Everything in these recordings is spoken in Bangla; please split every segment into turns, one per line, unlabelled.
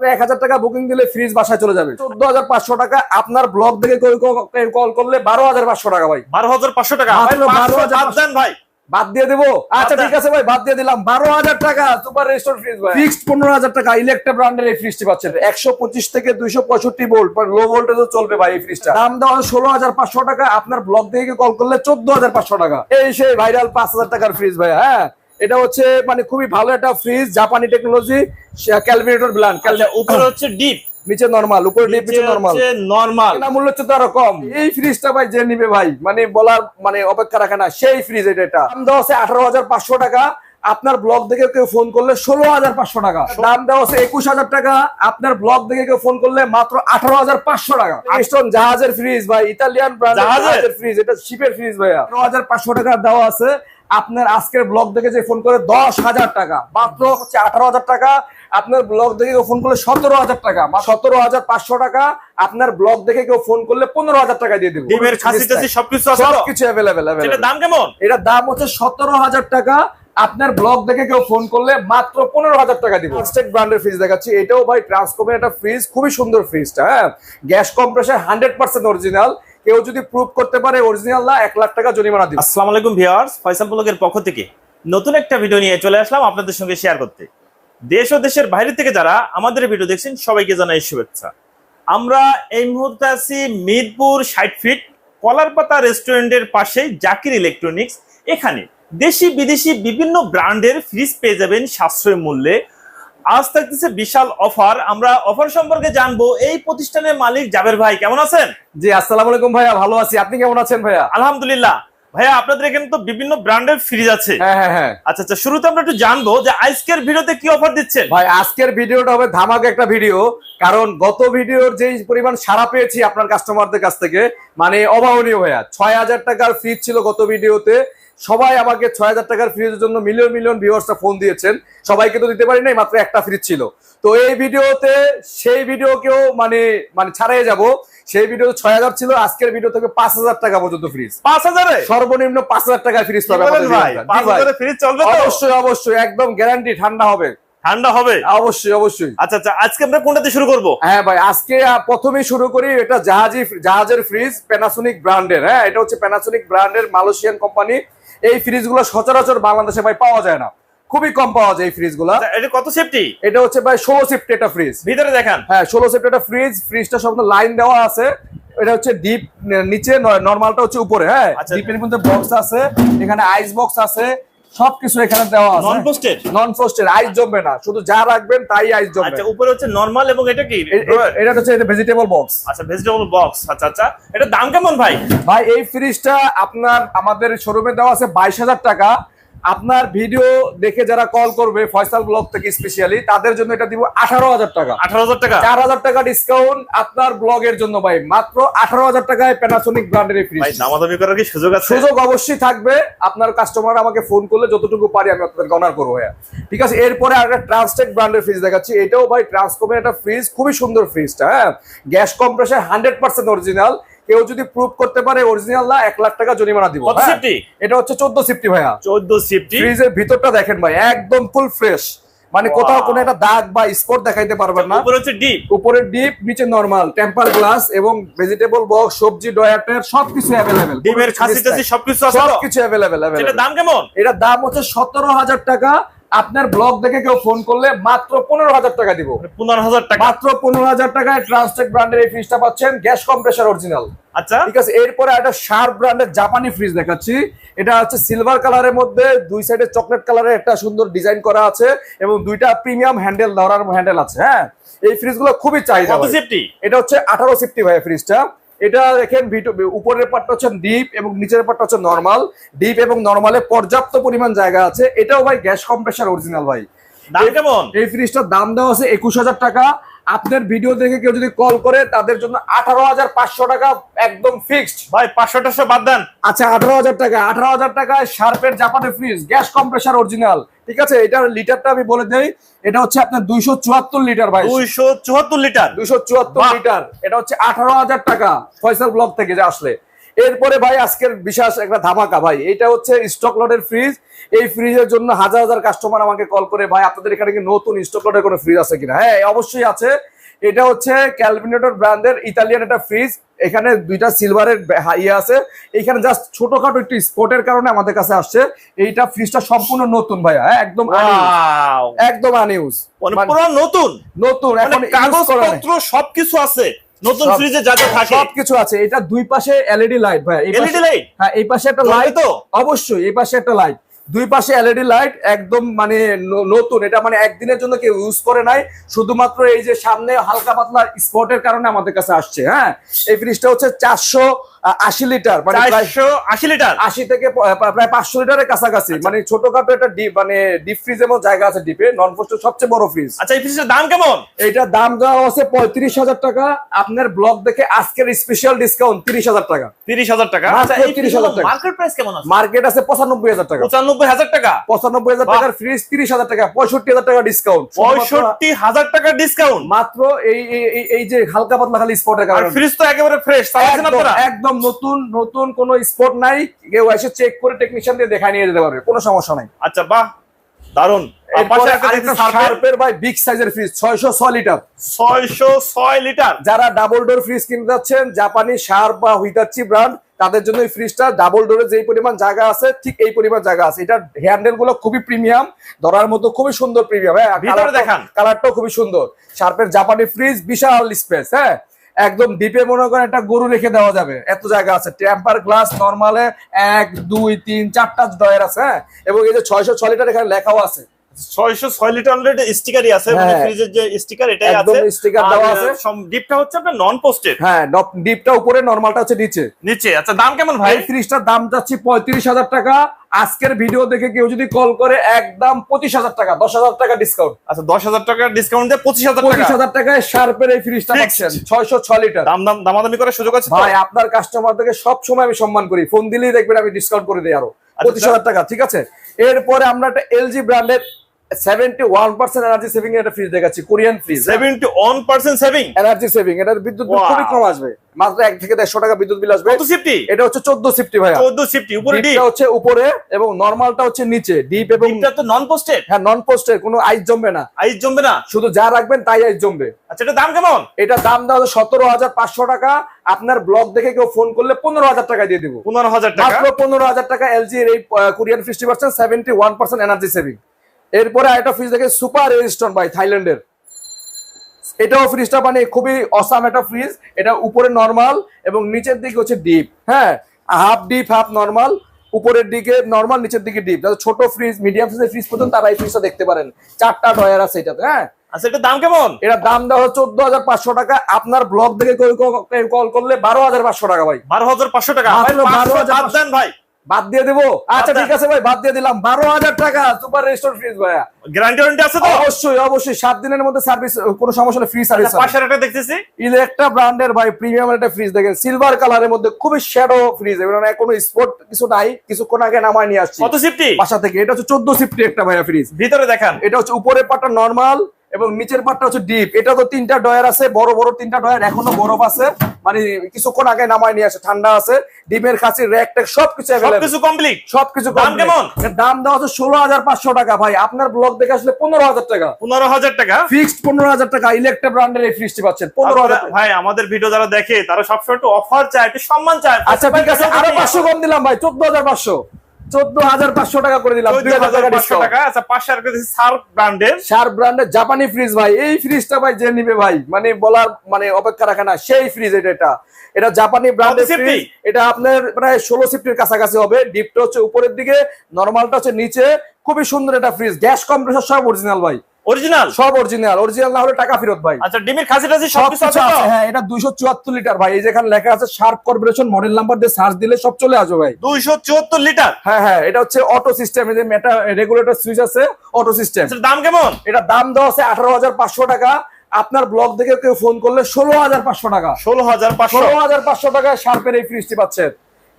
এক হাজার টাকা বুকিং দিলে ফ্রিজ বাসায় চলে যাবে চোদ্দ হাজার পাঁচশো টাকা আপনার ব্লগ থেকে কল করলে বারো হাজার পাঁচশো টাকা ভাই।
বারো হাজার পাঁচশো টাকা। ভাই, বাদ ভাই।
বাদ দিয়ে দেবো? আচ্ছা ঠিক আছে ভাই বাদ দিয়ে দিলাম। বারো হাজার টাকা সুপার রেস্টোর ফ্রিজ ভাই। ফিক্সড পনেরো হাজার টাকা ইলেকট্রা ব্র্যান্ডের এই ফ্রিজটি পাচ্ছেন। একশো পঁচিশ থেকে দুইশো পঁয়ষট্টি ভোল্ট লো ভোল্টেজও চলবে ভাই এই ফ্রিজটা দাম দেওয়া ষোলো হাজার পাঁচশো টাকা আপনার ব্লগ থেকে কল করলে চোদ্দ হাজার পাঁচশো টাকা। এই সেই ভাইরাল পাঁচ হাজার টাকার ফ্রিজ ভাই হ্যাঁ? এটা হচ্ছে মানে খুবই ভালো একটা ফ্রিজ জাপানি টেকনোলজি ক্যালকুলেটর ব্ল্যান্ড
উপরে হচ্ছে ডিপ
নিচে নরমাল উপরে ডিপ নিচে নরমাল
নর্মাল
না মূল্য হচ্ছে তো আরও কম। এই ফ্রিজটা ভাই যে নিবে ভাই মানে বলার মানে অপেক্ষা রাখে না সেই ফ্রিজ এটা এটা। দাম দেওয়া আছে আঠারো হাজার পাঁচশো টাকা। আপনার ব্লগ থেকে কেউ ফোন করলে ষোলো হাজার পাঁচশো টাকা। দাম দেওয়া আছে একুশ হাজার টাকা। আপনার ব্লগ থেকে কেউ ফোন করলে মাত্র আঠারো হাজার পাঁচশো টাকা। স্টোন জাহাজের ফ্রিজ ভাই ইতালিয়ান?
জাহাজের?
ফ্রিজ এটা শিপের ফ্রিজ ভাইয়া। আঠারো হাজার পাঁচশো টাকা দেওয়া আছে। আপনার আজকের ব্লগ দেখে যে ফোন করে দশ হাজার টাকা। মাত্র হচ্ছে আঠারো হাজার টাকা আপনার ব্লগ দেখে কেউ ফোন করলে সতেরো হাজার টাকা। সতেরো হাজার পাঁচশো টাকা আপনার ব্লগ দেখে কেউ ফোন করলে পনেরো হাজার টাকা দিয়ে দেবো।
সবকিছু
অ্যাভেলেবেল
দাম কেমন?
এটার দাম হচ্ছে সতেরো হাজার টাকা আপনার ব্লগ দেখে কেউ ফোন করলে মাত্র পনেরো হাজার টাকা দিব। স্টেক ব্র্যান্ডের ফ্রিজ দেখাচ্ছি। এটাও ভাই ট্রান্সকমের একটা ফ্রিজ খুবই সুন্দর ফ্রিজটা হ্যাঁ? Gas compressor hundred percent original কেউ যদি প্রুভ করতে পারে অরিজিনাল না, এক লাখ টাকা জরিমানা দিব।
আসসালামু আলাইকুম ভিউয়ার্স, ফয়সাল ব্লগের পক্ষ থেকে নতুন একটা ভিডিও নিয়ে চলে আসলাম আপনাদের সঙ্গে শেয়ার করতে। দেশ ও দেশের বাইরে থেকে যারা আমাদের ভিডিও দেখছেন, সবাইকে জানাই শুভেচ্ছা। আমরা এই মুহূর্তে আছি মিরপুর ষাট ফিট কলারপাতা রেস্টুরেন্টের পাশে জাকির ইলেকট্রনিক্স এখানে দেশি বিদেশি বিভিন্ন ব্র্যান্ডের ফ্রিজ পেয়ে যাবেন সাশ্রয় মূল্যে আজ থাকতেছে বিশাল অফার। আমরা অফার সম্পর্কে জানব। এই প্রতিষ্ঠানের মালিক জাবের ভাই কেমন আছেন?
জি আসসালামু আলাইকুম ভাইয়া ভালো আছি। আপনি কেমন আছেন ভাইয়া?
আলহামদুলিল্লাহ। ভাইয়া আপনাদের এখানে তো বিভিন্ন ব্র্যান্ডের ফ্রিজ আছে।
হ্যাঁ হ্যাঁ হ্যাঁ।
আচ্ছা আচ্ছা শুরুতে আমরা একটু জানব যে আজকের ভিডিওতে কি অফার দিচ্ছেন?
ভাই আজকের ভিডিওটা হবে ধামাকা একটা ভিডিও। কারণ গত ভিডিওর যে পরিমাণ সাড়া পেয়েছি আপনার কাস্টমারদের কাছ থেকে মানে অভাবনীয় ভাইয়া ছয় হাজার টাকার ফ্রিজ ছিল গত ভিডিওতে। সবাই আমাকে ছয় হাজার টাকার ফ্রিজের জন্য মিলিয়ন মিলিয়ন ভিউয়ার্সরা ফোন দিয়েছেন। সবাইকে তো দিতে পারি নাই মাত্র একটা ফ্রিজ ছিল। তো এই ভিডিওতে সেই ভিডিওকেও মানে মানে ছাড়াই যাব। সেই ভিডিও ছয় হাজার ছিল আজকের ভিডিও থেকে পাঁচ হাজার টাকা পর্যন্ত ফ্রিজ
পাঁচ হাজারে?
সর্বনিম্ন পাঁচ হাজার টাকায় ফ্রিজ পাবে
ফ্রিজ চলবে
অবশ্যই অবশ্যই একদম গ্যারান্টি ঠান্ডা হবে।
ঠান্ডা হবে?
অবশ্যই অবশ্যই।
আচ্ছা আচ্ছা আজকে আমরা কোনটাতে শুরু করব?
হ্যাঁ ভাই আজকে প্রথমেই শুরু করি এটা জাহাজি জাহাজের ফ্রিজ প্যানাসোনিক ব্র্যান্ডের হ্যাঁ এটা হচ্ছে প্যানাসোনিক ব্র্যান্ডের মালয়েশিয়ান কোম্পানি এই ফ্রিজগুলো সচরাচর বাংলাদেশে ভাই পাওয়া যায় না। খুবই কম পাওয়া যায় এই ফ্রিজগুলো।
গুলা এটা কত সেফটি
এটা হচ্ছে ভাই ষোলো সেফটি একটা ফ্রিজ
ভিতরে দেখেন।
হ্যাঁ ষোলো সেফটি একটা ফ্রিজ ফ্রিজটা সব লাইন দেওয়া আছে। এটা হচ্ছে ডিপ নিচে নর্মালটা হচ্ছে উপরে হ্যাঁ?
আচ্ছা।
ডিপের মধ্যে বক্স আছে এখানে আইস বক্স আছে সবকিছু এখানে দেওয়া আছে।
নন পোস্টেড
নন ফ্রস্টেড আইস জমবে না। শুধু যা রাখবেন তাই আইস জমবে।
আচ্ছা উপরে হচ্ছে নরমাল এবং এটা কি?
এটা হচ্ছে এটা ভেজিটেবল বক্স
আচ্ছা ভেজিটেবল বক্স আচ্ছা আচ্ছা। এটা দাম কেমন ভাই?
ভাই এই ফ্রিজটা আপনার আমাদের শোরুমে দেওয়া আছে বাইশ হাজার টাকা। আপনার ভিডিও দেখে যারা কল করবে ফয়সাল ব্লগ থেকে স্পেশালি তাদের জন্য এটা দিব আঠারো হাজার টাকা।
আঠারো হাজার টাকা?
চার হাজার টাকা ডিসকাউন্ট আপনার ব্লগের জন্য ভাই। মাত্র আঠারো হাজার টাকায় প্যানাসোনিক ব্র্যান্ডের ফ্রিজ
দামাদামি করার কি সুযোগ আছে?
সুযোগ অবশ্যই থাকবে। আপনার কাস্টমার আমাকে ফোন করলে যতটুকু পারি আমি আপনাদেরকে অনার করব ভাইয়া। ঠিক আছে এরপরে আরেকটা ট্রান্সটেক ব্র্যান্ডের ফ্রিজ দেখাচ্ছি। এটাও ভাই ট্রান্সকমের একটা ফ্রিজ খুবই সুন্দর ফ্রিজটা হ্যাঁ? Gas compressor hundred percent original কেউ যদি প্রুভ করতে পারে অরিজিনাল না এক লাখ টাকা জরিমানা দিব। হ্যাঁ? এটা হচ্ছে চোদ্দ সিফটি ভাইয়া।
চোদ্দ সেফটি?
ফ্রিজের ভিতরটা দেখেন ভাই একদম ফুল ফ্রেশ মানে কোথাও কোনো একটা দাগ বা স্পট দেখাইতে পারবেন না।
উপরে হচ্ছে ডিপ
উপরে ডিপ নিচে নরমাল টেম্পার গ্লাস এবং ভেজিটেবল বক্স সবজি ডয়াটের সবকিছু অ্যাভেলেবেল
ডিমের খাসি টাসি সবকিছু আছে
সবকিছু অ্যাভেলেবেল
এটা দাম কেমন?
এটার দাম হচ্ছে সতেরো হাজার টাকা। আপনার ব্লগ দেখে কেউ ফোন করলে মাত্র পনেরো হাজার টাকা দিব।
পনেরো হাজার টাকা।
মাত্র পনেরো হাজার টাকায় ট্রান্সটেক ব্র্যান্ডের এই ফ্রিজটা পাচ্ছেন গ্যাস কম্প্রেসার অরিজিনাল
আচ্ছা।
ঠিক আছে এরপরে একটা শার্প ব্র্যান্ডের জাপানি ফ্রিজ দেখাচ্ছি। এটা হচ্ছে সিলভার কালারের মধ্যে দুই সাইডে চকলেট কালারের একটা সুন্দর ডিজাইন করা আছে এবং দুইটা প্রিমিয়াম হ্যান্ডেল ধরার হ্যান্ডেল আছে হ্যাঁ? এই ফ্রিজগুলো খুবই চাহিদা এটা হচ্ছে আঠারো সিফটি ভাই ফ্রিজটা এটা দেখেন উপরের পার্টটা হচ্ছে ডিপ এবং নিচের পার্টটা হচ্ছে নর্মাল। ডিপ এবং নর্মালে পর্যাপ্ত পরিমাণ জায়গা আছে। এটাও ভাই গ্যাস কম্প্রেসার অরিজিনাল ভাই।
দাম
এই-
কেমন?
এই ফ্রিজটার দাম দেওয়া আছে একুশ হাজার টাকা। আপনার ভিডিও দেখে কেউ যদি কল করে তাদের জন্য আঠারো হাজার পাঁচশো টাকা একদম ফিক্সড
ভাই পাঁচশো টাকা বাদ দেন।
আচ্ছা আঠারো হাজার টাকা। আঠারো হাজার টাকায় শার্পের জাপানের ফ্রিজ গ্যাস কম্প্রেসার অরিজিনাল। ঠিক আছে এটার লিটারটা আমি বলে দেই এটা হচ্ছে আপনার দুইশো চুয়াত্তর লিটার ভাই।
দুইশো চুয়াত্তর লিটার?
দুইশো চুয়াত্তর লিটার এটা হচ্ছে আঠারো হাজার টাকা ফয়সাল ব্লক থেকে যে আসলে। এরপরে ভাই আজকের বিশেষ একটা ধামাকা ভাই এটা হচ্ছে স্টক লটের ফ্রিজ এই ফ্রিজের জন্য হাজার হাজার কাস্টমার আমাকে কল করে ভাই আপনাদের এখানে কি নতুন স্টক লটের কোনো ফ্রিজ আছে কিনা? হ্যাঁ অবশ্যই আছে। এটা হচ্ছে ক্যালভিনেটর ব্র্যান্ডের ইতালিয়ান একটা ফ্রিজ এখানে দুইটা সিলভারের ইয়ে আছে। এখানে জাস্ট ছোটখাটো একটু স্পটের কারণে আমাদের কাছে আসছে। এইটা ফ্রিজটা সম্পূর্ণ নতুন ভাইয়া হ্যাঁ? একদম একদম আনইউজ
মানে নতুন?
নতুন
মানে
এখন।
কাগজপত্র সবকিছু আছে। নতুন ফ্রিজে যা যা থাকে।
সবকিছু আছে। এটা দুই পাশে এলইডি লাইট ভাই
এলইডি লাইট
হ্যাঁ এই পাশে একটা লাইট
তো?
অবশ্যই এই পাশে একটা লাইট দুই পাশে এলইডি লাইট একদম মানে নতুন। এটা মানে একদিনের জন্য কেউ ইউজ করে নাই। শুধুমাত্র এই যে সামনে হালকা পাতলা স্পটের কারণে আমাদের কাছে আসছে হ্যাঁ? এই ফ্রিজটা হচ্ছে চারশো আশি লিটার মানে
আশি লিটার।
আশি থেকে প্রায় পাঁচশো লিটারের কাছাকাছি।
আচ্ছা।
মানে ছোটখাটো একটা ডিপ মানে ডিপ ফ্রিজ এমন জায়গা আছে ডিপে নন পোস্টের সবচেয়ে বড় ফ্রিজ
আচ্ছা এই ফ্রিজের দাম কেমন?
এইটার দাম দেওয়া আছে পঁয়ত্রিশ হাজার টাকা। আপনার ব্লগ দেখে আজকের স্পেশাল ডিসকাউন্ট তিরিশ হাজার টাকা।
তিরিশ হাজার টাকা। আচ্ছা এই
30,000 টাকা।
মার্কেট প্রাইস কেমন আছে?
মার্কেট আছে পঁচানব্বই হাজার টাকা।
পঁচানব্বই হাজার টাকা?
পঁচানব্বই হাজার। টাকার ফ্রিজ তিরিশ হাজার টাকা। পঁয়ষট্টি হাজার টাকা ডিসকাউন্ট
পঁয়ষট্টি হাজার টাকার ডিসকাউন্ট
মাত্র এই এই- যে হালকা পাতলা খালি স্পটের
আর
কারণে।
ফ্রিজ তো একেবারে ফ্রেশ
একদম নতুন নতুন কোনো স্পট নাই কেউ এসে চেক করে টেকনিশিয়ান দিয়ে দেখায় নিয়ে যেতে পারবে কোনো সমস্যা নাই।
আচ্ছা বাহ দারুণ
যারা ডাবল ডোর ফ্রিজ কিনতে যাচ্ছেন জাপানি শার্প বা ব্র্যান্ড তাদের জন্য এই ফ্রিজটা ডাবল যেই পরিমাণ জায়গা আছে ঠিক এই পরিমাণ জায়গা আছে। এটা হ্যান্ডেলগুলো খুবই প্রিমিয়াম ধরার মতো খুবই সুন্দর প্রিমিয়াম হ্যাঁ?
দেখান।
কালারটাও খুবই সুন্দর। শার্পের জাপানি ফ্রিজ বিশাল স্পেস হ্যাঁ? একদম ডিপে মনে করেন একটা গরু রেখে দেওয়া যাবে। এত জায়গা আছে। টেম্পার গ্লাস নর্মালে এক দুই তিন চারটা ডয়ার আছে হ্যাঁ? এবং এই যে ছয়শো ছয় লিটার এখানে লেখাও আছে।
ছয়শো ছয় লিটার অলরেডি স্টিকারই আছে মানে
হ্যাঁ।
ফ্রিজের যে স্টিকার এটাই
একদম
আছে।
sticker দেওয়া আছে।
ডিপটা হচ্ছে আপনার নন পোস্টেড
হ্যাঁ ডিপটা উপরে নর্মালটা হচ্ছে নিচে।
নিচে। আচ্ছা দাম কেমন ভাই?
ফ্রিজটার দাম যাচ্ছে পঁয়ত্রিশ হাজার টাকা। আজকের ভিডিও দেখে কেউ যদি কল করে একদম পঁচিশ হাজার টাকা দশ হাজার টাকা ডিসকাউন্ট
আচ্ছা দশ হাজার টাকা ডিসকাউন্ট দিয়ে পঁচিশ হাজার
পঁচিশ হাজার টাকায় শার্পের এই ফ্রিজটা পাচ্ছেন ছয়শো ছয় লিটার
দাম দাম দামাদামি করার সুযোগ আছে
ভাই আপনার কাস্টমারদেরকে সব সময় আমি সম্মান করি। ফোন দিলেই দেখবেন আমি ডিসকাউন্ট করে দিই আরও।
আচ্ছা,
পঁচিশ হাজার টাকা ঠিক আছে? এরপরে আমরা একটা এলজি ব্র্যান্ডের seventy one percent energy saving এর একটা ফ্রিজ দেখাচ্ছি Korean fridge
saving
energy saving এটার বিদ্যুৎ বিল খুবই কম আসবে। মাত্র থেকে দেড়শো টাকা বিদ্যুৎ বিল আসবে।
কত সিফটি
এটা হচ্ছে সিফটি ভাইয়া।
চোদ্দ সিফটি উপরে ডিপ
হচ্ছে উপরে এবং নর্মালটা হচ্ছে নিচে ডিপ এবং
তো নন পোস্টেড
হ্যাঁ নন কোনো আইস জমবে না।
আইস জমবে না?
শুধু যা রাখবেন তাই আইস জমবে।
আচ্ছা এটা দাম কেমন?
এটা দাম দেওয়া হচ্ছে সতেরো হাজার পাঁচশো টাকা। আপনার ব্লগ দেখে কেউ ফোন করলে পনেরো হাজার টাকা দিয়ে দিব।
পনেরো হাজার টাকা?
মাত্র পনেরো হাজার টাকা এলজি এর এই Korean fifty percent seventy one percent energy saving এরপরে আরেকটা ফ্রিজ দেখে সুপার রেজিস্টন ভাই থাইল্যান্ডের। এটাও ফ্রিজটা মানে খুবই অসাম একটা ফ্রিজ এটা উপরে নর্মাল এবং নিচের দিকে হচ্ছে ডিপ হ্যাঁ হাফ ডিপ হাফ নর্মাল উপরের দিকে নর্মাল নিচের দিকে ডিপ যাদের ছোট ফ্রিজ মিডিয়াম সাইজের ফ্রিজ পর্যন্ত তারা এই ফ্রিজটা দেখতে পারেন। চারটা ডয়ার আছে এটাতে হ্যাঁ।
আচ্ছা এটা দাম কেমন?
এটা দাম দেওয়া হচ্ছে চোদ্দ হাজার পাঁচশো টাকা। আপনার ব্লগ দেখে কল করলে বারো হাজার পাঁচশো টাকা ভাই।
বারো হাজার পাঁচশো টাকা। ভাই, পাঁচশো
12,500
বাদ
দিয়ে দেবো? আচ্ছা ঠিক আছে ভাই বাদ দিয়ে দিলাম। বারো হাজার টাকা সুপার রেস্টোর ফ্রিজ ভাইয়া।
গ্যারান্টি ওয়ারেন্টি আছে তো?
অবশ্যই অবশ্যই। সাত দিনের মধ্যে সার্ভিস কোনো সমস্যা নেই ফ্রি সার্ভিস
আচ্ছা, পাশের একটা দেখতেছি।
ইলেকট্রা ব্র্যান্ডের ভাই প্রিমিয়াম একটা ফ্রিজ দেখেন। সিলভার কালারের মধ্যে খুবই শ্যাডো ফ্রিজ মানে কোনো স্পট কিছু নাই কিছুক্ষণ আগে নামায় নিয়ে আসছি।
কত সিফটি
বাসা থেকে। এটা হচ্ছে চোদ্দ সিফটি একটা ভাইয়া ফ্রিজ
ভিতরে দেখান।
এটা হচ্ছে উপরের পাটটা নর্মাল এবং নিচের পাটটা হচ্ছে ডিপ এটা তো তিনটা ডয়ার আছে বড় বড় তিনটা ডয়ার এখনও বরফ আছে। মানে কিছুক্ষণ আগে নামায় নিয়ে আসে ঠান্ডা আছে ডিমের খাসি র্যাক ট্যাক সবকিছু
সবকিছু কমপ্লিট
সবকিছু
দাম কেমন?
দাম দেওয়া হচ্ছে ষোলো হাজার পাঁচশো টাকা ভাই। আপনার ব্লগ দেখে আসলে পনেরো হাজার টাকা।
পনেরো হাজার টাকা?
ফিক্সড পনেরো হাজার টাকা ইলেকট্রা ব্র্যান্ডের এই ফ্রিজটি পাচ্ছেন পনেরো হাজার
ভাই আমাদের ভিডিও যারা দেখে তারা সবসময় একটু অফার চায় একটু সম্মান চায়।
আচ্ছা ঠিক আছে আরও পাঁচশো কম দিলাম ভাই চোদ্দ হাজার পাঁচশো। চোদ্দ হাজার পাঁচশো টাকা করে দিলাম টাকা
আচ্ছা ব্র্যান্ডের
শার্প ব্র্যান্ডের জাপানি ফ্রিজ ভাই এই ফ্রিজটা ভাই যে নিবে ভাই মানে বলার মানে অপেক্ষা রাখে না সেই ফ্রিজ এটা এটা। এটা জাপানি ব্র্যান্ডের
safety?
ফ্রিজ এটা আপনার প্রায় ষোলো সিফটির কাছাকাছি হবে। ডিপটা হচ্ছে উপরের দিকে নর্মালটা হচ্ছে নিচে। খুবই সুন্দর একটা ফ্রিজ গ্যাস কম্প্রেসর সব অরিজিনাল ভাই।
অরিজিনাল
সব অরিজিনাল অরিজিনাল না হলে টাকা ফেরত ভাই।
আচ্ছা ডিমের খাসি টাসি
সব কিছু আছে, হ্যাঁ এটা দুইশো চুয়াত্তর লিটার ভাই। এই যেখানে লেখা আছে শার্প কর্পোরেশন মডেল নাম্বার দিয়ে সার্চ দিলে সব চলে আসবে ভাই।
দুইশো চুয়াত্তর লিটার?
হ্যাঁ হ্যাঁ এটা হচ্ছে অটো সিস্টেম এই যে মেটা রেগুলেটর সুইচ আছে অটো সিস্টেম
আচ্ছা, দাম কেমন?
এটা দাম দেওয়া আছে আঠারো হাজার পাঁচশো টাকা। আপনার ব্লগ দেখে কেউ ফোন করলে ষোলো হাজার পাঁচশো টাকা।
ষোলো হাজার পাঁচশো।
ষোলো হাজার পাঁচশো টাকায় শার্পের এই ফ্রিজটি পাচ্ছেন।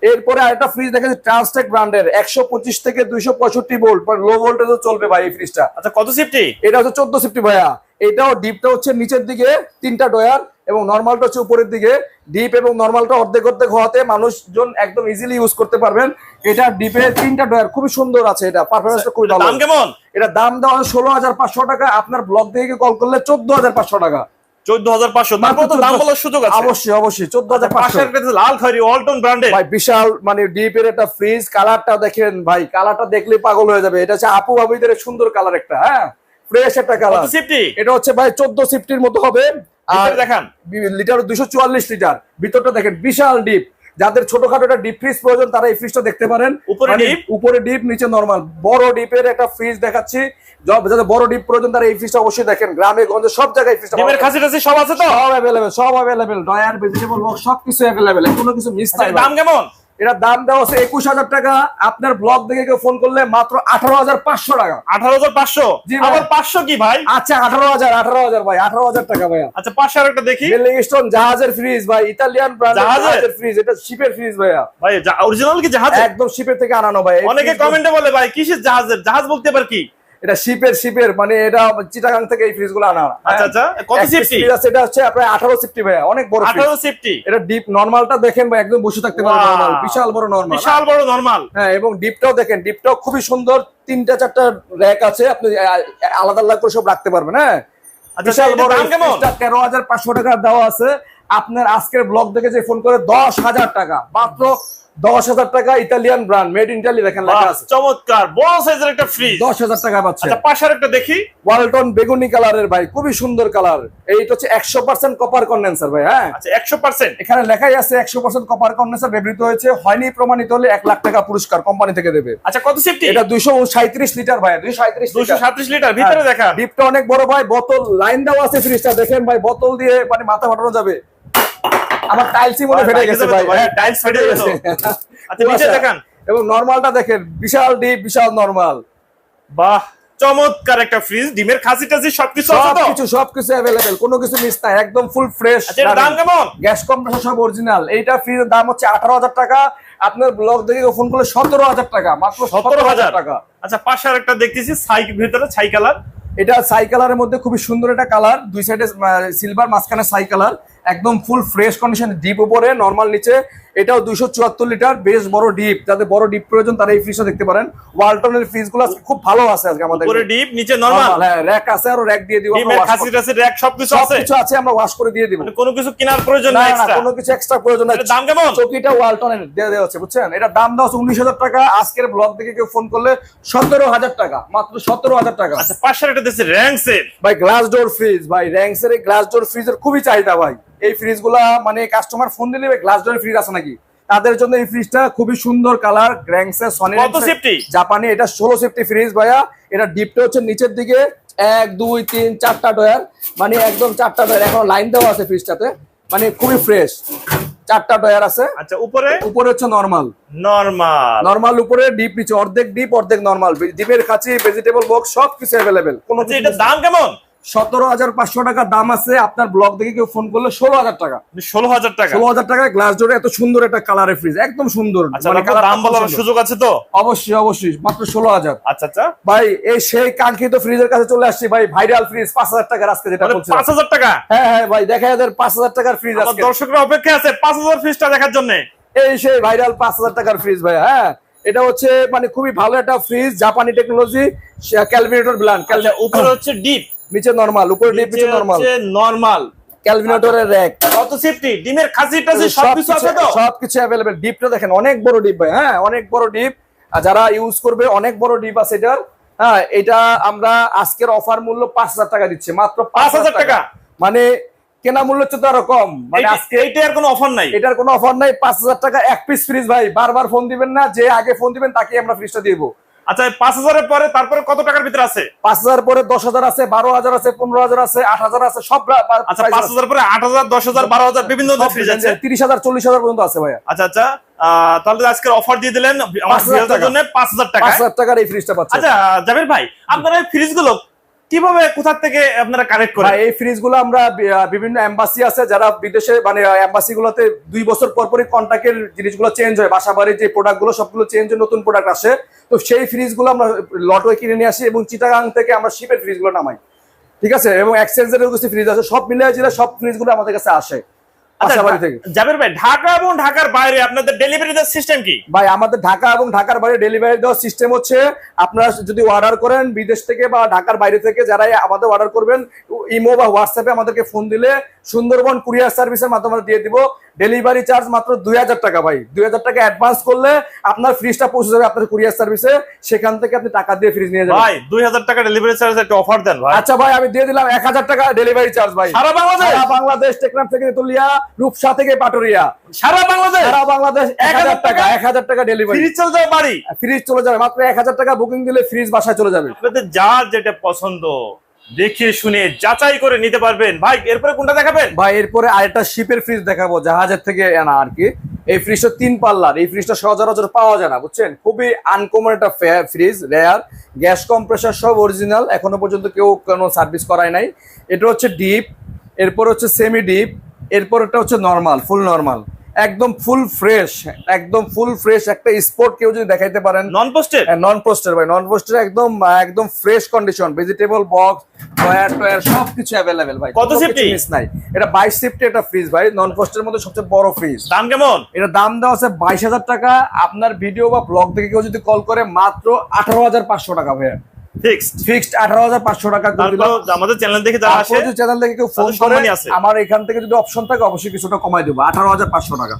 এরপরে আরেকটা ফ্রিজ দেখেছি ট্রান্সটেক ব্র্যান্ডের একশো পঁচিশ থেকে দুইশো পঁয়ষট্টি ভোল্ট লো ভোল্টেজও চলবে ভাই এই ফ্রিজটা
আচ্ছা কত সিফটি
এটা হচ্ছে চোদ্দ সিফটি ভাইয়া। এটাও ডিপটা হচ্ছে নিচের দিকে তিনটা ডয়ার এবং নর্মালটা হচ্ছে উপরের দিকে। ডিপ এবং নর্মালটা অর্ধেক অর্ধেক হওয়াতে মানুষজন একদম ইজিলি ইউজ করতে পারবেন। এটা ডিপে তিনটা ডয়ার খুবই সুন্দর আছে এটা পারফরমেন্সটা খুবই ভালো।
দাম কেমন?
এটা দাম দেওয়া ষোলো হাজার পাঁচশো টাকা আপনার ব্লগ থেকে কল করলে চোদ্দ হাজার পাঁচশো টাকা।
চোদ্দ হাজার পাঁচশো। তারপর তো দাম
14,000
বলার সুযোগ আছে।
অবশ্যই অবশ্যই চোদ্দ হাজার পাঁচশো।
লাল খয়রি ওয়ালটন ব্র্যান্ডের
ভাই বিশাল মানে ডিপের একটা ফ্রিজ কালারটা দেখেন ভাই কালারটা দেখলে পাগল হয়ে যাবে। এটা হচ্ছে আপু বাবুদের সুন্দর কালার একটা হ্যাঁ? ফ্রেশ একটা কালার এটা হচ্ছে ভাই চোদ্দ সিফটির মতো হবে। আর
দেখান।
লিটার দুশো চুয়াল্লিশ লিটার ভিতরটা দেখেন বিশাল ডিপ যাদের ছোটখাটো একটা ডিপ ফ্রিজ প্রয়োজন তারা এই ফ্রিজটা দেখতে পারেন।
উপরে
মানে
deep?
উপরে ডিপ নিচে নরমাল বড় ডিপের একটা ফ্রিজ দেখাচ্ছি। যাদের বড় ডিপ প্রয়োজন তারা এই ফ্রিজটা অবশ্যই দেখেন। গ্রামে গঞ্জে সব জায়গায় ফ্রিজটা
ডিমের খাসি টাসি সব আছে তো?
সব অ্যাভেলেবেল সব অ্যাভেলেবেল ডয়ার ভেজিটেবল বক্স সবকিছু অ্যাভেলেবেল কোনো কিছু মিস
আচ্ছা,
নাই
দাম কেমন?
এটার দাম দেওয়া আছে একুশ হাজার টাকা। আপনার ব্লগ থেকে কেউ ফোন করলে মাত্র আঠারো হাজার পাঁচশো টাকা।
আঠারো হাজার পাঁচশো?
ভাই।
আবার পাঁচশো কি ভাই?
আচ্ছা আঠারো হাজার আঠারো হাজার ভাই আঠারো হাজার টাকা ভাইয়া।
আচ্ছা পাঁচশো আর একটা দেখি।
বিল্ডিং স্টোন জাহাজের ফ্রিজ ভাই ইতালিয়ান
জাহাজের?
ফ্রিজ এটা শিপের ফ্রিজ ভাইয়া।
ভাই অরিজিনাল কি জাহাজ
একদম শিপের থেকে আনানো ভাই।
অনেকে কমেন্টে বলে ভাই কিসের জাহাজের? জাহাজ বলতে পার কি?
এটা শিপের শিপের মানে এটা চিটাগাং থেকে এই ফ্রিজগুলো আনা
আচ্ছা আচ্ছা। কত সেফটি
এটা হচ্ছে সিফটি ভাইয়া অনেক বড়
সেফটি
এটা ডিপ নর্মালটা দেখেন ভাই একদম বসে থাকতে পারে. বিশাল বড় নর্মাল
বিশাল বড় নরমাল
হ্যাঁ এবং ডিপটাও দেখেন ডিপটাও খুবই সুন্দর তিনটা চারটা র্যাক আছে আপনি আলাদা আলাদা করে সব রাখতে পারবেন হ্যাঁ?
আচ্ছা,
বিশাল বড়
দাম কেমন?
তেরো হাজার পাঁচশো টাকা দেওয়া আছে। আপনার আজকের ব্লগ দেখে যে ফোন করে দশ হাজার টাকা মাত্র দশ হাজার টাকা Italian brand made in Italy দেখেন লেখা আছে।
চমৎকার। বড় সাইজের একটা ফ্রিজ
দশ হাজার টাকা পাচ্ছে।
আচ্ছা পাশে আর একটা দেখি।
ওয়ালটন বেগুনি কালারের ভাই খুবই সুন্দর কালার। এইটা হচ্ছে একশো পার্সেন্ট কপার কন্ডেন্সার ভাই হ্যাঁ?
আচ্ছা একশো পার্সেন্ট
এখানে লেখাই আছে একশো পার্সেন্ট কপার কন্ডেন্সার ব্যবহৃত হয়েছে। হয়নি প্রমাণিত হলে এক লাখ টাকা পুরস্কার কোম্পানি থেকে দেবে।
আচ্ছা কত সেফটি
এটা দুইশো সাঁত্রিশ লিটার ভাই দুইশো সাঁত্রিশ
দুশো সাত্রিশ লিটার ভিতরে দেখা
ডিপটা অনেক বড় ভাই বোতল লাইন দেওয়া আছে ফ্রিজটা দেখেন ভাই বোতল দিয়ে মানে মাথা ফাটানো যাবে। আমার টাইলসই মনে ফেটে গেছে ভাই। হ্যাঁ,
টাইলস ফেটে গেছে। আচ্ছা নিচে। দেখান।
এবং নরমালটা দেখেন বিশাল ডিপ বিশাল নরমাল
বাহ চমৎকার একটা ফ্রিজ ডিমের খাসি টাসি সবকিছু আছে তো?
সবকিছু সবকিছু অ্যাভেলেবেল কোনো কিছু মিস নাই একদম ফুল ফ্রেশ
আচ্ছা দাম কেমন?
গ্যাস কম্প্রেসর সব অরিজিনাল এইটা ফ্রিজের দাম হচ্ছে আঠারো হাজার টাকা। আপনার ব্লগ দেখে ফোন করলে সতেরো হাজার টাকা মাত্র
সতেরো হাজার
টাকা।
আচ্ছা পাশে আর একটা দেখতেছি সাই ভিতরে ছাই কালার
এটা সাই কালারের মধ্যে খুবই সুন্দর একটা কালার দুই সাইডে সিলভার মাঝখানে সাই কালার একদম ফুল ফ্রেশ কন্ডিশন ডিপ উপরে নর্মাল নিচে। এটাও দুইশো চুয়াত্তর লিটার বেশ বড় ডিপ। যাদের বড় ডিপ প্রয়োজন তারা এই ফ্রিজটা দেখতে পারেন। ওয়ালটনের ফ্রিজগুলো খুব ভালো আছে আজকে আমাদের।
ডিপ নিচে নরমাল
র্যাক আছে আর র্যাক দিয়ে দিব
র্যাক সবকিছু আছে।
সবকিছু আছে আমরা ওয়াশ করে দিয়ে দিব।
মানে কোনো কিছু কেনার প্রয়োজন নাই
কোনো কিছু এক্সট্রা প্রয়োজন নাই।
দাম কেমন?
চৌকিটা ওয়ালটনের দিয়ে দেওয়া হচ্ছে বুঝছেন? এটা দাম দেওয়া উনিশ হাজার টাকা। আজকের ব্লগ থেকে কেউ ফোন করলে সতেরো হাজার টাকা মাত্র সতেরো হাজার টাকা।
আচ্ছা পাশে আর একটা দেখছি র্যাঙ্কসের
ভাই গ্লাস ডোর ফ্রিজ ভাই র্যাঙ্কসের এই গ্লাস ডোর ফ্রিজের খুবই চাহিদা ভাই। এই ফ্রিজগুলা মানে কাস্টমার ফোন দিলে গ্লাস ডোর ফ্রিজ আছে নাকি? তাদের জন্য এই ফ্রিজটা খুবই সুন্দর কালার গ্র্যাঙ্কসের সনি? জাপানি এটা ষোলো সেফটি ফ্রিজ ভাইয়া। এটা ডিপটা হচ্ছে নিচের দিকে। এক দুই তিন চারটা ডয়ার মানে একদম চারটা ডয়ার এখন লাইন দেওয়া আছে ফ্রিজটাতে মানে খুবই ফ্রেশ চারটা ডয়ার আছে।
আচ্ছা উপরে?
উপরে হচ্ছে নর্মাল
নরমাল
নর্মাল উপরে ডিপ নিচে। অর্ধেক ডিপ অর্ধেক নর্মাল ডিপের কাছে ভেজিটেবল বক্স সব কিছু অ্যাভেলেবেল কোনো
আচ্ছা এটার দাম কেমন?
সতেরো হাজার পাঁচশো টাকা দাম আছে। আপনার ব্লগ দেখে কেউ ফোন করলে ষোলো হাজার টাকা।
ষোলো হাজার টাকা?
ষোলো হাজার টাকায় গ্লাস ডোরে এত সুন্দর একটা কালারের ফ্রিজ একদম সুন্দর।
আচ্ছা
মানে
দাম বলার সুযোগ আছে তো?
অবশ্যই অবশ্যই মাত্র ষোলো হাজার।
আচ্ছা আচ্ছা।
ভাই এই সেই কাঙ্ক্ষিত ফ্রিজের কাছে চলে আসছি। ভাই ভাইরাল ফ্রিজ পাঁচ হাজার টাকার আজকে যেটা
মানে পাঁচ হাজার টাকা?
হ্যাঁ হ্যাঁ ভাই দেখা যাদের পাঁচ হাজার টাকার ফ্রিজ
দর্শকরা অপেক্ষা আছে পাঁচ হাজার ফ্রিজটা দেখার জন্য।
এই সেই ভাইরাল পাঁচ হাজার টাকার ফ্রিজ ভাই হ্যাঁ। এটা হচ্ছে মানে খুবই ভালো একটা ফ্রিজ জাপানি টেকনোলজি ক্যালভিনেটর ব্ল্যান্ড
উপরে হচ্ছে ডিপ
নিচে নরমাল উপরে ডিপ নিচে নরমাল
নরমাল
ক্যালভিনেটরের র্যাক
কত সেফটি ডিমের খাসি টাসি সবকিছু আছে তো?
সবকিছু অ্যাভেলেবেল ডিপটা দেখেন অনেক বড় ডিপ ভাই হ্যাঁ অনেক বড় ডিপ। আর যারা ইউজ করবে অনেক বড় ডিপ আছে এটার। হ্যাঁ এটা আমরা আজকের অফার মূল্য পাঁচ হাজার টাকা দিচ্ছি মাত্র পাঁচ হাজার
5,000 টাকা।
মানে কেনা মূল্য হচ্ছে তো আরও কম। মানে আজকে
এইটা আর কোনো অফার নাই?
এটার কোনো অফার নাই। পাঁচ হাজার টাকা এক পিস ফ্রিজ ভাই বারবার ফোন দিবেন না যে আগে ফোন দিবেন তাকে আমরা ফ্রিজটা দিব।
আচ্ছা পাঁচ হাজারের পরে তারপরে কত টাকার ভিতরে আছে?
পাঁচ হাজার পরে দশ হাজার আছে বারো হাজার আছে পনেরো হাজার আছে আট হাজার আছে সব
আচ্ছা পাঁচ হাজার পরে আট হাজার দশ হাজার বারো হাজার বিভিন্ন
তিরিশ হাজার চল্লিশ হাজার পর্যন্ত আছে ভাইয়া।
আচ্ছা আচ্ছা আহ, তাহলে আজকে আজকের অফার দিয়ে দিলেন আমার
5,000
ভিউয়ারদের জন্য পাঁচ হাজার টাকা
পাঁচ হাজার টাকার এই ফ্রিজটা পাচ্ছে
আচ্ছা জাবির ভাই আপনারা এই ফ্রিজগুলো কীভাবে, কোথা থেকে আপনারা কানেক্ট করেন?
এই ফ্রিজগুলো আমরা বিভিন্ন এম্বাসি আছে, যারা বিদেশে মানে এম্বাসি গুলোতে দুই বছর পর পরই কন্ট্রাক্টের জিনিসগুলো চেঞ্জ হয়। বাসা বাড়ির যে প্রোডাক্টগুলো, সবগুলো চেঞ্জ হয়, নতুন প্রোডাক্ট আসে। তো সেই ফ্রিজগুলো আমরা হয়ে কিনে নিয়ে আসি এবং চিটাগাং থেকে আমরা শিপের ফ্রিজগুলো নামাই। ঠিক আছে? এবং এক্সচেঞ্জের কিছু ফ্রিজ আছে, সব মিলিয়ে জেলা সব ফ্রিজগুলো আমাদের কাছে আসে।
জাবের ভাই ঢাকা এবং ঢাকার বাইরে আপনাদের ডেলিভারি সিস্টেম কি?
ভাই আমাদের ঢাকা এবং ঢাকার বাইরে ডেলিভারি দেওয়ার সিস্টেম হচ্ছে আপনারা যদি অর্ডার করেন বিদেশ থেকে বা ঢাকার বাইরে থেকে যারা আমাদের অর্ডার করবেন ইমো বা হোয়াটসঅ্যাপে আমাদেরকে ফোন দিলে সুন্দরবন কুরিয়ার সার্ভিসের মাধ্যমে দিয়ে দিব। ডেলিভারি চার্জ মাত্র দুই হাজার টাকা ভাই। দুই হাজার টাকা অ্যাডভান্স করলে আপনার ফ্রিজটা পৌঁছে যাবে আপনার কুরিয়ার সার্ভিসে সেখান থেকে আপনি টাকা দিয়ে ফ্রিজ নিয়ে যাবেন।
ভাই দুই হাজার টাকা ডেলিভারি চার্জ একটা অফার দেন ভাই।
আচ্ছা ভাই আমি দিয়ে দিলাম এক হাজার টাকা ডেলিভারি চার্জ ভাই।
সারা বাংলাদেশ?
সারা বাংলাদেশ টেকনাফ থেকে তুলিয়া রূপসা থেকে পাটুরিয়া।
সারা বাংলাদেশ?
সারা বাংলাদেশ এক হাজার টাকা এক হাজার টাকা ডেলিভারি
ফ্রিজ চলে যাবে বাড়ি?
ফ্রিজ চলে যাবে মাত্র এক হাজার টাকা বুকিং দিলে ফ্রিজ বাসায় চলে যাবে।
আপনাদের যার যেটা পছন্দ দেখে শুনে যাচাই করে নিতে পারবেন। ভাই, এরপরে কোনটা দেখাবেন?
ভাই, এরপরে আরেকটা শিপের ফ্রিজ দেখাবো, জাহাজের থেকে আনা আর কি। এই ফ্রিজটা তিন পাল্লার, এই ফ্রিজটা সচরাচর পাওয়া যায় না, বুঝছেন? খুবই আনকমন একটা ফ্রিজ রেয়ার গ্যাস কম্প্রেসার সব অরিজিনাল এখনও পর্যন্ত কেউ কোনো সার্ভিস করায় নাই। এটা হচ্ছে ডিপ এরপর হচ্ছে সেমি ডিপ এরপর এটা হচ্ছে নর্মাল ফুল নর্মাল একদম ফুল ফ্রেশ একদম ফুল ফ্রেশ একটা স্পোর্ট কেউ যদি দেখাইতে পারেন।
নন পোস্টেড
নন পোস্টার ভাই নন পোস্টার একদম একদম fresh condition vegetable box drawer টয়ার সবকিছু অ্যাভেলেবেল ভাই
কত safety?
miss নাই। এটা বাইশ সিফটি একটা ফ্রিজ ভাই নন পোস্টের মধ্যে সবচেয়ে বড় ফ্রিজ
দাম কেমন?
এটা দাম দেওয়া আছে বাইশ হাজার টাকা আপনার ভিডিও বা ব্লগ থেকে কেউ যদি কল করে মাত্র আঠারো হাজার পাঁচশো টাকা ভাইয়া।
ফিক্সড
ফিক্সড আঠারো হাজার পাঁচশো টাকা
আমাদের চ্যানেল দেখে যারা আসে
চ্যানেল থেকে কেউ ফোন করে আমার এখান থেকে যদি অপশন থাকে অবশ্যই কিছুটা কমাই দেবো। টাকা।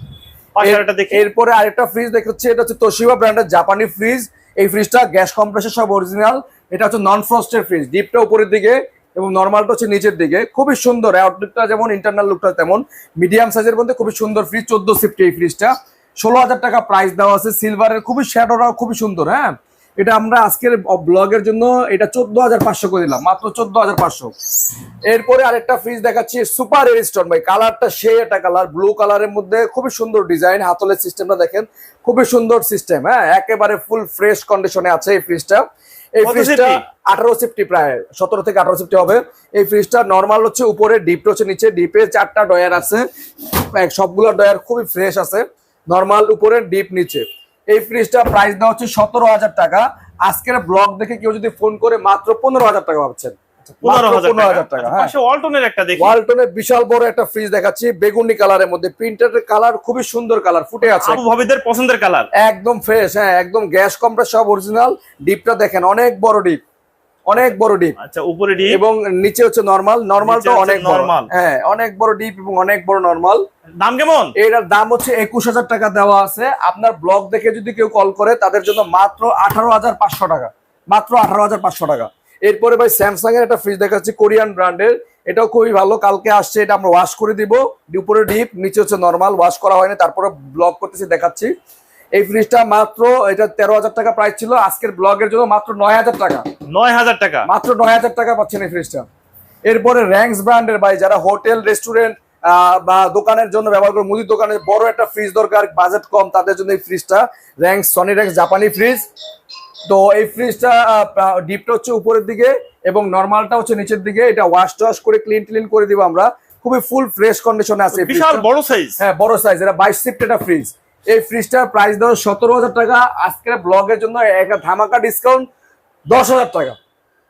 এরপরে আরেকটা ফ্রিজ দেখাচ্ছি এটা হচ্ছে তোশিবা ব্র্যান্ডের জাপানি ফ্রিজ এই ফ্রিজটা গ্যাস কম্প্রেসার সব অরিজিনাল এটা হচ্ছে নন ফ্রস্টের ফ্রিজ ডিপটা উপরের দিকে এবং নর্মালটা হচ্ছে নিচের দিকে। খুবই সুন্দর আউটলুকটা যেমন ইন্টারনাল লুকটা তেমন। মিডিয়াম সাইজের মধ্যে খুবই সুন্দর ফ্রিজ চোদ্দ সিফটি এই ফ্রিজটা ষোলো হাজার টাকা প্রাইস দেওয়া আছে সিলভারের খুবই শ্যাডোটাও খুবই সুন্দর হ্যাঁ? এটা আমরা আজকের ব্লগের জন্য এটা চোদ্দ হাজার পাঁচশো করে দিলাম মাত্র চোদ্দ হাজার পাঁচশো। এরপরে আরেকটা ফ্রিজ দেখাচ্ছি সুপার এরিস্টন ভাই। কালারটা সেই একটা কালার ব্লু কালারের মধ্যে খুবই সুন্দর ডিজাইন হাতলের সিস্টেমটা দেখেন খুবই সুন্দর সিস্টেম হ্যাঁ? একেবারে ফুল ফ্রেশ কন্ডিশনে আছে এই ফ্রিজটা এই ফ্রিজটা আঠারো সিফটি প্রায় সতেরো থেকে আঠারো সিফটি হবে। এই ফ্রিজটা নর্মাল হচ্ছে উপরে ডিপটা হচ্ছে নিচে ডিপে চারটা ডয়ার আছে। সবগুলো ডয়ার খুবই ফ্রেশ আছে। নর্মাল উপরে ডিপ নিচে। এই ফ্রিজটা প্রাইস দেওয়া হচ্ছে সতেরো হাজার টাকা। আজকের ব্লগ দেখে কেউ যদি ফোন করে মাত্র পনেরো হাজার টাকা ভাবছেন। টাকা। হ্যাঁ। বিশাল বড় একটা ফ্রিজ দেখাচ্ছি বেগুনি কালারের মধ্যে। কালার খুবই সুন্দর কালার ফুটে আছে।
ভাবিদের পছন্দের কালার
একদম ফ্রেশ হ্যাঁ একদম গ্যাস কম্প্রেস সব অরিজিনাল ডিপটা দেখেন অনেক বড় ডিপ অনেক বড় ডিপ
আচ্ছা উপরে ডি
এবং নিচে হচ্ছে নর্মাল নর্মালটা অনেক নর্মাল। হ্যাঁ অনেক বড় ডিপ এবং অনেক বড় নর্মাল
দাম কেমন?
এটার দাম হচ্ছে একুশ হাজার টাকা দেওয়া আছে। আপনার ব্লগ দেখে যদি কেউ কল করে তাদের জন্য মাত্র আঠারো হাজার পাঁচশো টাকা। মাত্র আঠারো হাজার পাঁচশো টাকা। এরপরে ভাই স্যামসাং এর একটা ফ্রিজ দেখাচ্ছি কোরিয়ান ব্র্যান্ডের এটাও খুবই ভালো। কালকে আসছে এটা আমরা ওয়াশ করে দিব। উপরে ডিপ নিচে হচ্ছে নর্মাল ওয়াশ করা হয়নি তারপরে ব্লগ করতেছি দেখাচ্ছি। এই ফ্রিজটা মাত্র এটা তেরো হাজার টাকা প্রাইস ছিল আজকের ব্লগের জন্য মাত্র নয় হাজার টাকা।
নয় হাজার টাকা।
মাত্র নয় হাজার টাকা পাচ্ছেন এই ফ্রিজটা এরপরে র্যাঙ্কস ব্র্যান্ডের ভাই যারা হোটেল রেস্টুরেন্ট বা দোকানের জন্য ব্যবহার করে মুদির দোকানে বড় একটা ফ্রিজ দরকার বাজেট কম তাদের জন্য এই ফ্রিজটা র্যাঙ্কস সনি র্যাঙ্কস জাপানি ফ্রিজ তো এই ফ্রিজটা ডিপটা হচ্ছে উপরের দিকে এবং নর্মালটা হচ্ছে নিচের দিকে। এটা ওয়াশ টাশ করে ক্লিন ক্লিন করে দিব আমরা। খুবই ফুল ফ্রেশ কন্ডিশনে আছে
বিশাল বড় সাইজ
হ্যাঁ বড় সাইজ এটা বাইশ সিফট একটা ফ্রিজ এই ফ্রিজটার প্রাইস দেওয়া সতেরো হাজার টাকা। আজকের ব্লগের জন্য একটা ধামাকা ডিসকাউন্ট দশ হাজার টাকা।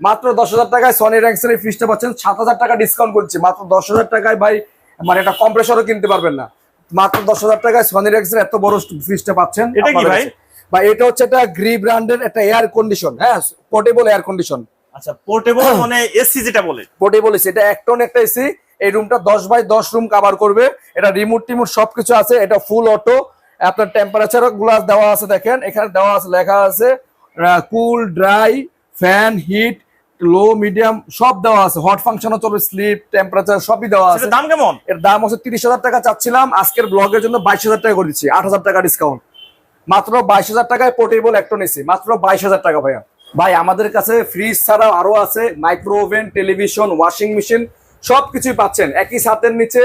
মাত্র দশ হাজার টাকায় সনি র্যাঙ্কসের এই ফ্রিজটা পাচ্ছেন। সাত হাজার টাকা ডিসকাউন্ট করছি। মাত্র দশ হাজার টাকায় ভাই মানে এটা কম্প্রেসরও কিনতে পারবেন না। মাত্র দশ হাজার টাকায় সনি র্যাঙ্কসের এত বড় ফ্রিজটা পাচ্ছেন।
এটা কি ভাই?
ভাই এটা হচ্ছে একটা গ্রি ব্র্যান্ডের একটা এয়ার কন্ডিশন হ্যাঁ? পোর্টেবল এয়ার কন্ডিশন
আচ্ছা পোর্টেবল মানে এসি যেটা বলে।
পোর্টেবল এসি এটা এক টন একটা এসি এই রুমটা দশ বাই দশ রুম কভার করবে। এটা রিমোট টিমোট সবকিছু আছে। এটা ফুল অটো আপনার টেম্পারেচারগুলা দেওয়া আছে দেখেন এখানে দেওয়া আছে লেখা আছে cool dry fan heat low medium সব দেওয়া আছে। হট ফাংশনও চলবে স্লিপ টেম্পারেচার সবই দেওয়া আছে।
দাম কেমন?
এর দাম হচ্ছে তিরিশ হাজার টাকা চাচ্ছিলাম আজকের ব্লগের জন্য বাইশ হাজার টাকা করে দিচ্ছি আট হাজার টাকা ডিসকাউন্ট মাত্র বাইশ হাজার টাকায় পোর্টেবল একটন এসি মাত্র বাইশ হাজার টাকা ভাইয়া। ভাই আমাদের কাছে ফ্রিজ ছাড়াও আরও আছে micro oven television washing machine সবকিছুই পাচ্ছেন। একই ছাদের নিচে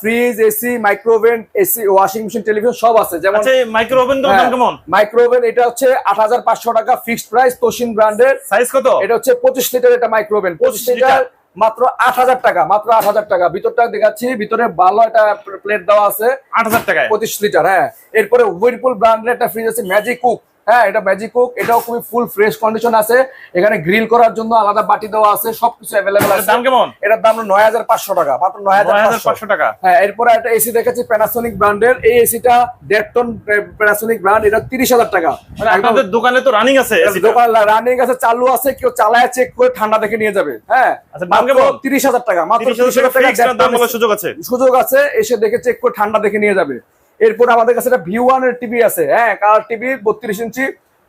fridge AC micro oven AC washing machine television সব আছে। যেমন
আচ্ছা মাইক্রো দাম কেমন?
মাইক্রো ওভেন এটা হচ্ছে আট হাজার পাঁচশো টাকা ফিক্সড প্রাইস তোশিন ব্র্যান্ডের
সাইজ কত?
এটা হচ্ছে পঁচিশ লিটার এটা মাইক্রো ওভেন পঁচিশ
25
লিটার মাত্র আট হাজার টাকা মাত্র আট হাজার টাকা। ভিতরটা দেখাচ্ছি ভিতরে ভালো একটা প্লেট দেওয়া আছে।
আট হাজার টাকায়?
পঁচিশ লিটার হ্যাঁ। এরপরে উইরপুল ব্র্যান্ডের একটা ফ্রিজ আছে ম্যাজিক কুক হ্যাঁ এটা ম্যাজিক কোক এটাও খুবই ফুল ফ্রেশ কন্ডিশন আছে। এখানে গ্রিল করার জন্য আলাদা বাটি দেওয়া আছে সবকিছু অ্যাভেলেবেল আছে।
দাম কেমন?
এটার দাম নয় হাজার পাঁচশো টাকা মাত্র নয় হাজার পাঁচশো।
টাকা।
হ্যাঁ এরপরে একটা এসি দেখেছি প্যানাসোনিক ব্র্যান্ডের এই এসিটা দেড় টন প্যানাসোনিক ব্র্যান্ড এটা তিরিশ হাজার টাকা।
মানে আপনাদের দোকানে তো রানিং আছে
দোকান রানিং আছে চালু আছে কেউ চালায় চেক করে ঠান্ডা দেখে নিয়ে যাবে। হ্যাঁ
আচ্ছা, দাম কেমন?
তিরিশ হাজার টাকা মাত্র
30,000
তিরিশ হাজার টাকা
দাম বলার সুযোগ আছে।
সুযোগ আছে এসে দেখে চেক করে ঠান্ডা দেখে নিয়ে যাবে। এরপর আমাদের কাছে একটা ভিউ ওয়ানের টিভি আছে। হ্যাঁ কালার টিভি বত্রিশ ইঞ্চি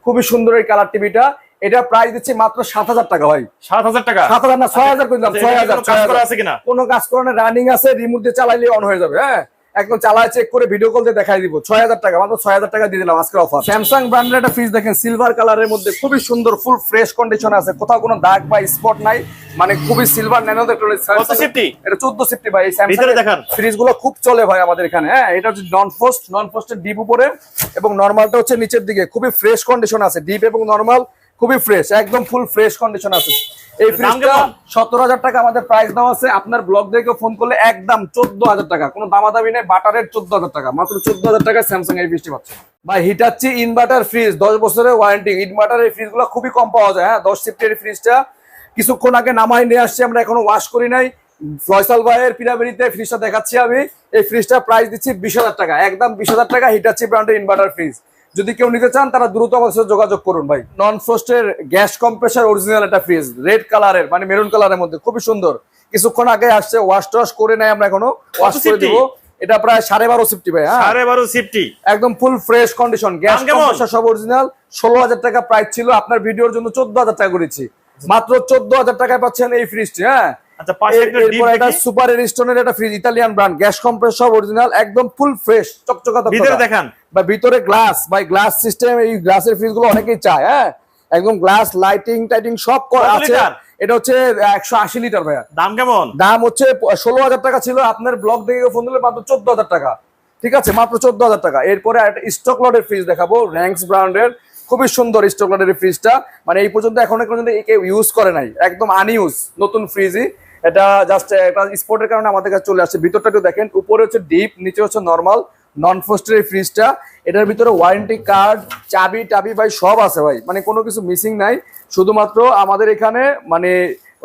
খুবই সুন্দর এই কালার টিভিটা এটা প্রাইস দিচ্ছি মাত্র সাত হাজার টাকা ভাই।
সাত হাজার টাকা?
সাত হাজার না ছয় হাজার করে দিলাম
আচ্ছা,
ছয় হাজার
কোনো কাজ করা কোনো?
কাজ করে না রানিং আছে রিমোট দিয়ে চালাইলে অন হয়ে যাবে হ্যাঁ। একদম চালায় চেক করে ভিডিও কল দিয়ে দেখাই দিব। ছয় হাজার টাকা মাত্র ছয় হাজার টাকা দিয়ে দিলাম আজকে অফার স্যামসাং ব্র্যান্ডের একটা ফ্রিজ দেখেন সিলভার কালারের মধ্যে খুবই সুন্দর ফুল ফ্রেশ কন্ডিশন আছে। কোথাও কোনো দাগ বা স্পট নাই মানে খুবই সিলভার ন্যানো এটা চোদ্দ সিফটি ভাই
দেখান।
ফ্রিজগুলো খুব চলে ভাই আমাদের এখানে। হ্যাঁ এটা হচ্ছে নন ফোস্ট নন ফোস্টের ডিপ উপরে এবং নর্মালটা হচ্ছে নিচের দিকে। খুবই ফ্রেশ কন্ডিশন আছে ডিপ এবং নর্মাল খুবই ফ্রেশ একদম ফুল ফ্রেশ কন্ডিশন আছে। এই
দাম
ফ্রিজটা? সতেরো হাজার টাকা আমাদের প্রাইস দেওয়া আছে। আপনার ব্লগ দেখে ফোন করলে একদম চোদ্দ হাজার টাকা। কোনো দামাদামি নেই বাটারের চোদ্দ হাজার টাকা। মাত্র চোদ্দ হাজার টাকা স্যামসাং এই ফ্রিজটি পাচ্ছে ভাই হিটাচ্ছি ইনভার্টার ফ্রিজ দশ বছরের ওয়ারেন্টি ইনভার্টারের ফ্রিজগুলো খুবই কম পাওয়া যায় হ্যাঁ? দশ সিফটের ফ্রিজটা কিছুক্ষণ আগে নামাই নিয়ে আসছি আমরা এখনও ওয়াশ করি নাই। ফয়সাল ভাইয়ের পিরাবেরিতে ফ্রিজটা দেখাচ্ছি আমি। এই ফ্রিজটা প্রাইস দিচ্ছি বিশ হাজার টাকা। একদম বিশ হাজার টাকা হিটাচ্ছি ব্র্যান্ডের ইনভার্টার ফ্রিজ যদি কেউ নিতে চান তারা দ্রুত আমাদের সাথে যোগাযোগ করুন ভাই। নন ফ্রস্টের গ্যাস কম্প্রেসার অরিজিনাল একটা ফ্রিজ রেড কালারের মানে মেরুন কালারের মধ্যে খুবই সুন্দর। কিছুক্ষণ আগে আসছে ওয়াশ টওয়াশ করে নাই আমরা এখনও ওয়াশ করে? দিব। এটা প্রায় সাড়ে বারো সিফটি ভাই হ্যাঁ?
সাড়ে বারো সিফটি
একদম full fresh condition gas compressor সব অরিজিনাল ষোলো হাজার টাকা প্রাইস ছিল আপনার ভিডিওর জন্য চোদ্দ হাজার টাকা করেছি। মাত্র চোদ্দ হাজার টাকায় পাচ্ছেন এই ফ্রিজটি হ্যাঁ?
আচ্ছা পাশে একটা ডিপ
এটা সুপার এরিস্টনের একটা fridge Italian brand gas compressor সব অরিজিনাল একদম ফুল ফ্রেশ চকচকা
ভিতরে। দেখান।
বা ভিতরে গ্লাস বা গ্লাস সিস্টেম এই গ্লাসের ফ্রিজগুলো অনেকেই চায় হ্যাঁ? একদম গ্লাস লাইটিং টাইটিং সব করা আছে? এটা হচ্ছে একশো আশি লিটার ভাইয়া।
দাম কেমন?
দাম হচ্ছে ষোলো হাজার টাকা ছিল আপনার ব্লগ দেখে ফোন দিলে মাত্র চোদ্দ হাজার টাকা। ঠিক আছে? মাত্র চোদ্দ হাজার টাকা। এরপরে একটা স্টক লটের ফ্রিজ দেখাবো র্যাঙ্কস ব্র্যান্ডের খুবই সুন্দর স্টক লটের ফ্রিজটা মানে এই পর্যন্ত এখন পর্যন্ত কেউ ইউজ করে নাই। একদম আনইউজ নতুন ফ্রিজই এটা জাস্ট একটা স্পোর্টের কারণে আমাদের কাছে চলে আসছে। ভিতরটা একটু দেখেন উপরে হচ্ছে ডিপ নিচে হচ্ছে নর্মাল নন ফোস্টের এই ফ্রিজটা এটার ভিতরে ওয়ারেন্টি কার্ড চাবি টাবি ভাই সব আছে ভাই। মানে কোনো কিছু মিসিং নাই। শুধুমাত্র আমাদের এখানে মানে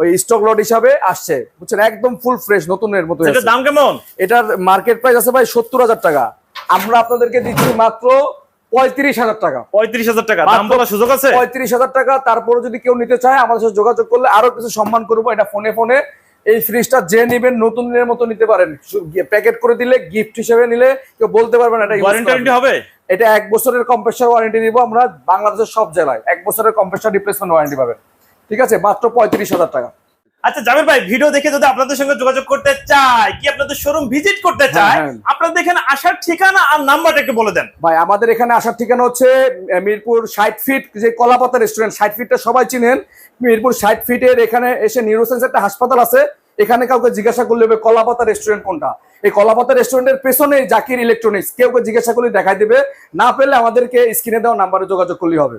ওই স্টক লট হিসাবে আসছে। বুঝছেন? একদম ফুল ফ্রেশ নতুনের মতো
দাম কেমন?
এটার মার্কেট প্রাইস আছে ভাই সত্তর হাজার টাকা। আমরা আপনাদেরকে দিচ্ছি মাত্র পঁয়ত্রিশ হাজার টাকা।
পঁয়ত্রিশ হাজার টাকা দাম বলার সুযোগ আছে?
পঁয়ত্রিশ হাজার টাকা তারপরে যদি কেউ নিতে চায় আমাদের সাথে যোগাযোগ করলে আরও কিছু সম্মান করব। এটা ফোনে ফোনে। এই ফ্রিজটা যে নিবেন নতুনের মতো নিতে পারেন। প্যাকেট করে দিলে গিফট হিসেবে নিলে কেউ বলতে পারবেন এটা
ওয়ারেন্টি হবে?
এটা এক বছরের কম্প্রেসার ওয়ারেন্টি দিব আমরা বাংলাদেশের সব জেলায় এক বছরের কম্প্রেসার রিপ্লেসমেন্ট ওয়ারেন্টি পাবেন। ঠিক আছে? মাত্র পঁয়ত্রিশ হাজার টাকা।
আচ্ছা জামির ভাই ভিডিও দেখে যদি আপনাদের সঙ্গে যোগাযোগ করতে চায় কি আপনাদের শোরুম ভিজিট করতে চায়
হ্যাঁ।
আপনাদের এখানে আসার ঠিকানা আর নাম্বারটা একটু বলে দেন।
ভাই আমাদের এখানে আসার ঠিকানা হচ্ছে মিরপুর ষাট ফিট যে কলাপাতা রেস্টুরেন্ট ষাট ফিটটা সবাই চিনেন। মিরপুর ষাট ফিটের এখানে এসে নিউরোসেন্স একটা হাসপাতাল আছে। এখানে কাউকে জিজ্ঞাসা করলে হবে কলাপাতা রেস্টুরেন্ট কোনটা। এই কলাপাতা রেস্টুরেন্টের পেছনে জাকির ইলেকট্রনিক্স কেউ কেউ জিজ্ঞাসা করলে দেখাই দেবে। না পেলে আমাদেরকে স্ক্রিনে দেওয়া নাম্বারে যোগাযোগ করলেই হবে।